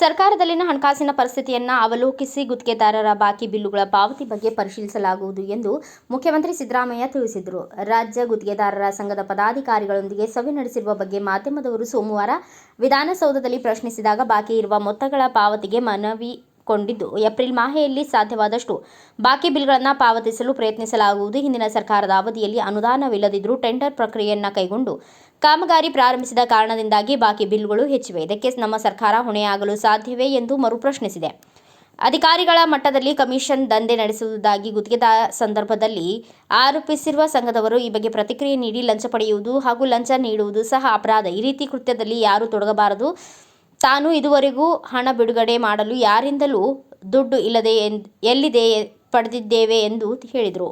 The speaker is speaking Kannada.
ಸರ್ಕಾರದಲ್ಲಿನ ಹಣಕಾಸಿನ ಪರಿಸ್ಥಿತಿಯನ್ನು ಅವಲೋಕಿಸಿ ಗುತ್ತಿಗೆದಾರರ ಬಾಕಿ ಬಿಲ್ಲುಗಳ ಪಾವತಿ ಬಗ್ಗೆ ಪರಿಶೀಲಿಸಲಾಗುವುದು ಎಂದು ಮುಖ್ಯಮಂತ್ರಿ ಸಿದ್ದರಾಮಯ್ಯ ತಿಳಿಸಿದರು. ರಾಜ್ಯ ಗುತ್ತಿಗೆದಾರರ ಸಂಘದ ಪದಾಧಿಕಾರಿಗಳೊಂದಿಗೆ ಸಭೆ ನಡೆಸಿರುವ ಬಗ್ಗೆ ಮಾಧ್ಯಮದವರು ಸೋಮವಾರ ವಿಧಾನಸೌಧದಲ್ಲಿ ಪ್ರಶ್ನಿಸಿದಾಗ ಬಾಕಿ ಇರುವ ಮೊತ್ತಗಳ ಪಾವತಿಗೆ ಮನವಿ ಕೊಂಡಿದ್ದು ಏಪ್ರಿಲ್ ಮಾಹೆಯಲ್ಲಿ ಸಾಧ್ಯವಾದಷ್ಟು ಬಾಕಿ ಬಿಲ್ಗಳನ್ನು ಪಾವತಿಸಲು ಪ್ರಯತ್ನಿಸಲಾಗುವುದು. ಹಿಂದಿನ ಸರ್ಕಾರದ ಅವಧಿಯಲ್ಲಿ ಅನುದಾನವಿಲ್ಲದಿದ್ದರೂ ಟೆಂಡರ್ ಪ್ರಕ್ರಿಯೆಯನ್ನು ಕೈಗೊಂಡು ಕಾಮಗಾರಿ ಪ್ರಾರಂಭಿಸಿದ ಕಾರಣದಿಂದಾಗಿ ಬಾಕಿ ಬಿಲ್ಗಳು ಹೆಚ್ಚಿವೆ. ಇದಕ್ಕೆ ನಮ್ಮ ಸರ್ಕಾರ ಹೊಣೆಯಾಗಲು ಸಾಧ್ಯವೇ ಎಂದು ಮರುಪ್ರಶ್ನಿಸಿದೆ ಅಧಿಕಾರಿಗಳ ಮಟ್ಟದಲ್ಲಿ ಕಮಿಷನ್ ದಂಧೆ ನಡೆಸುವುದಾಗಿ ಗುತ್ತಿಗೆದ ಸಂದರ್ಭದಲ್ಲಿ ಆರೋಪಿಸಿರುವ ಸಂಘದವರು ಈ ಬಗ್ಗೆ ಪ್ರತಿಕ್ರಿಯೆ ನೀಡಿ ಲಂಚ ಪಡೆಯುವುದು ಹಾಗೂ ಲಂಚ ನೀಡುವುದು ಸಹ ಅಪರಾಧ. ಈ ರೀತಿ ಕೃತ್ಯದಲ್ಲಿ ಯಾರೂ ತೊಡಗಬಾರದು. ತಾನು ಇದುವರೆಗೂ ಹಣ ಬಿಡುಗಡೆ ಮಾಡಲು ಯಾರಿಂದಲೂ ದುಡ್ಡು ಇಲ್ಲದೆ ಎಲ್ಲಿದೆ ಪಡೆದಿದ್ದೇವೆ ಎಂದು ಹೇಳಿದರು.